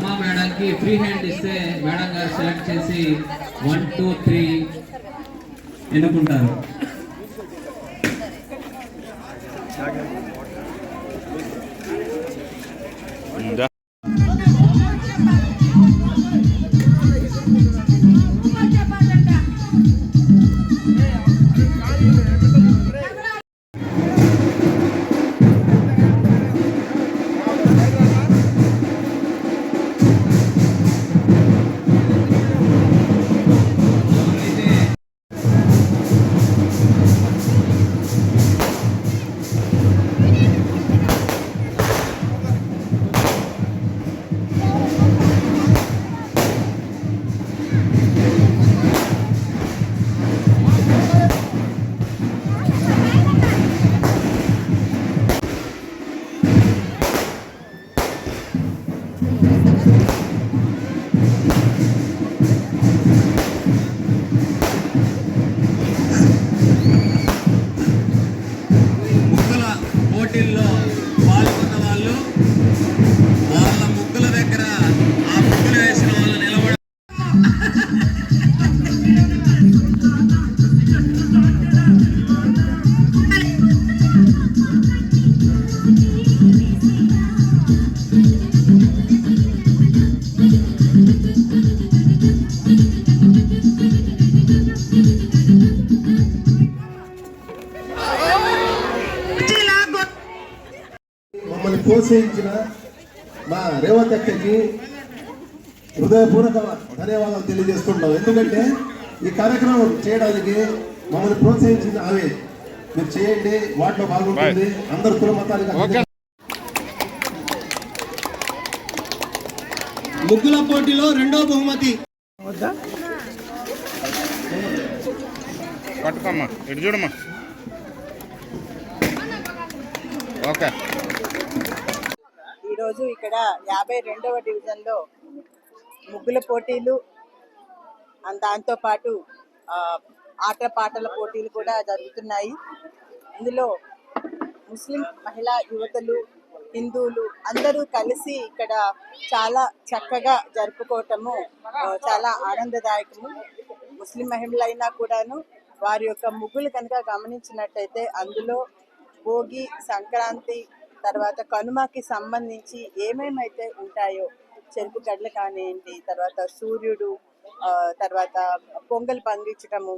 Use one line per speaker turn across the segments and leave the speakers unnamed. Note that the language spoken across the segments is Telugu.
రమా మేడంకి ఫ్రీ హ్యాండ్ ఇస్తే మేడం గారు సెలెక్ట్ చేసి వన్ టూ త్రీ ఎన్నుకుంటారు?
ప్రోత్సహించిన మా రేవంత్ అక్కకి హృదయపూర్వక ధన్యవాదాలు తెలియజేస్తున్నాం. ఎందుకంటే ఈ కార్యక్రమం చేయడానికి మమ్మల్ని ప్రోత్సహించిన ఆమె. మీరు చేయండి వాటిలో పాల్గొంటుంది. అందరు కుల మతాలకు
ముగ్గుల పోటీలో రెండో బహుమతి.
పట్టుకోమ్మా. ఇటు చూడమ్మా. ఓకే.
ఈరోజు ఇక్కడ యాభై రెండవ డివిజన్లో ముగ్గుల పోటీలు దాంతోపాటు ఆట పాటల పోటీలు కూడా జరుగుతున్నాయి. ఇందులో ముస్లిం మహిళా యువతలు హిందువులు అందరూ కలిసి ఇక్కడ చాలా చక్కగా జరుపుకోవటము చాలా ఆనందదాయకము. ముస్లిం మహిళలైనా కూడాను వారి యొక్క ముగ్గులు కనుక గమనించినట్టయితే అందులో భోగి సంక్రాంతి తర్వాత కనుమకి సంబంధించి ఏమేమైతే ఉంటాయో చెరుకు గడ్లు కానివ్వండి తర్వాత సూర్యుడు తర్వాత పొంగల్ పండించటము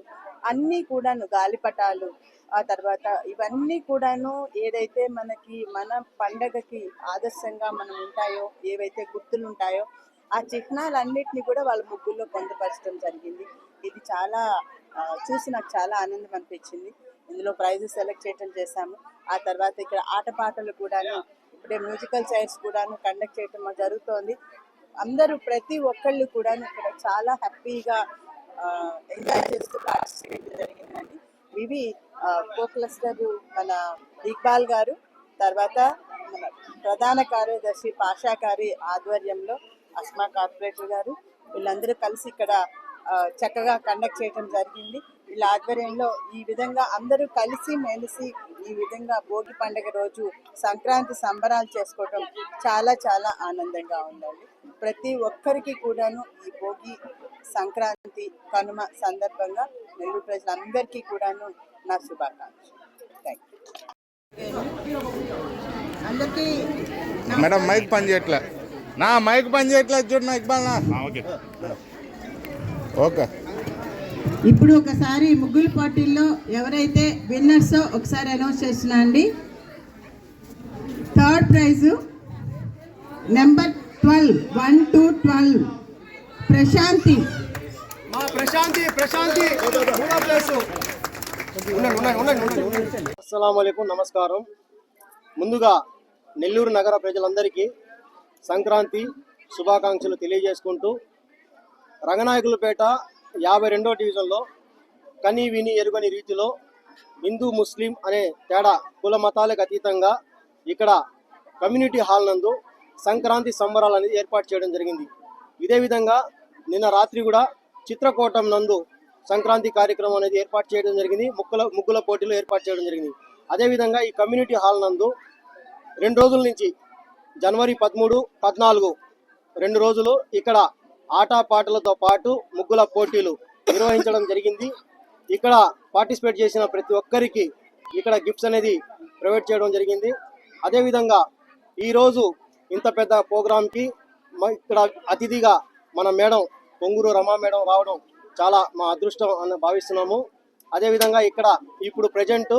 అన్నీ కూడాను గాలిపటాలు ఆ తర్వాత ఇవన్నీ కూడాను ఏదైతే మనకి మన పండగకి ఆదర్శంగా మనం ఉంటాయో ఏవైతే గుర్తులు ఉంటాయో ఆ చిహ్నాలన్నిటిని కూడా వాళ్ళ ముగ్గుల్లో పొందుపరచడం జరిగింది. ఇది చాలా చూసి నాకు చాలా ఆనందం అనిపించింది. ఇందులో ప్రైజెస్ సెలెక్ట్ చేయడం చేశాము. ఆ తర్వాత ఇక్కడ ఆటపాటలు కూడాను ఇప్పుడే మ్యూజికల్ చైర్స్ కూడాను కండక్ట్ చేయటం జరుగుతోంది. అందరూ ప్రతి ఒక్కళ్ళు కూడాను ఇక్కడ చాలా హ్యాపీగా ఎంజాయ్ చేస్తూ పార్టిసిపేట్ జరిగిందండి. ఇవి కో క్లస్టర్ మన ఇక్బాల్ గారు తర్వాత మన ప్రధాన కార్యదర్శి పాషా గారి ఆధ్వర్యంలో అస్మా కార్పొరేటర్ గారు వీళ్ళందరూ కలిసి ఇక్కడ చక్కగా కండక్ట్ చేయడం జరిగింది. వీళ్ళ ఆధ్వర్యంలో ఈ విధంగా అందరూ కలిసి మెలిసి ఈ విధంగా భోగి పండుగ రోజు సంక్రాంతి సంబరాలు చేసుకోవటం చాలా చాలా ఆనందంగా ఉందండి. ప్రతి ఒక్కరికి కూడాను ఈ భోగి సంక్రాంతి కనుమ సందర్భంగా నెల్లూరు ప్రజలందరికీ కూడాను నా శుభాకాంక్షలు. థ్యాంక్ యూ అందరికీ
మేడం మైక్ పని చేయట్లే. నా మైక్ పని చేయట్లేదు చూడు నా ఇక్బాల్ నా ఓకే. ఓకే.
ఇప్పుడు ఒకసారి ముగ్గులు పోటీల్లో ఎవరైతే విన్నర్స్ ఒకసారి అనౌన్స్ చేస్తున్నా అండి. Third prize number twelve one two twelve. Prashanti.
మా ప్రశాంతి ప్రశాంతి. అస్సలం నమస్కారం. ముందుగా నెల్లూరు నగర ప్రజలందరికీ సంక్రాంతి శుభాకాంక్షలు తెలియజేసుకుంటూ రంగనాయకులపేట యాభై రెండో డివిజన్లో కని విని ఎరుగని రీతిలో హిందూ ముస్లిం అనే తేడా కుల మతాలకు అతీతంగా ఇక్కడ కమ్యూనిటీ హాల్ నందు సంక్రాంతి సంబరాలు అనేది ఏర్పాటు చేయడం జరిగింది. ఇదే విధంగా నిన్న రాత్రి కూడా చిత్రకూటం నందు సంక్రాంతి కార్యక్రమం అనేది ఏర్పాటు చేయడం జరిగింది. ముగ్గుల ముగ్గుల పోటీలు ఏర్పాటు చేయడం జరిగింది. అదేవిధంగా ఈ కమ్యూనిటీ హాల్ నందు రెండు రోజుల నుంచి జనవరి పదమూడు పద్నాలుగు రెండు రోజులు ఇక్కడ ఆట పాటలతో పాటు ముగ్గుల పోటీలు నిర్వహించడం జరిగింది. ఇక్కడ పార్టిసిపేట్ చేసిన ప్రతి ఒక్కరికి ఇక్కడ గిఫ్ట్స్ అనేది ప్రొవైడ్ చేయడం జరిగింది. అదేవిధంగా ఈరోజు ఇంత పెద్ద ప్రోగ్రాంకి ఇక్కడ అతిథిగా మన మేడం పొంగూరు రమా మేడం రావడం చాలా మా అదృష్టం అని భావిస్తున్నాము. అదేవిధంగా ఇక్కడ ఇప్పుడు ప్రజెంట్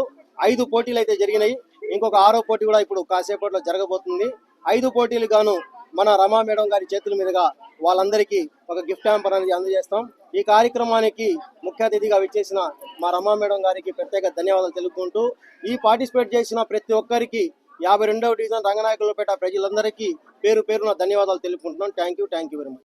ఐదు పోటీలు అయితే జరిగినాయి. ఇంకొక ఆరో పోటీ కూడా ఇప్పుడు కాసేపట్లో జరగబోతుంది. ఐదు పోటీలు గాను మన రమా మేడం గారి చేతుల మీదుగా వాళ్ళందరికీ ఒక గిఫ్ట్ హ్యాంపర్ అనేది అందజేస్తాం. ఈ కార్యక్రమానికి ముఖ్య అతిథిగా విచ్చేసిన మా రమా మేడం గారికి ప్రత్యేక ధన్యవాదాలు తెలుపుకుంటూ ఈ పార్టిసిపేట్ చేసిన ప్రతి ఒక్కరికి యాభై రెండవ డివిజన్ రంగనాయకులపేట ప్రజలందరికీ పేరు పేరున ధన్యవాదాలు తెలుపుకుంటున్నాం. Thank you thank you very much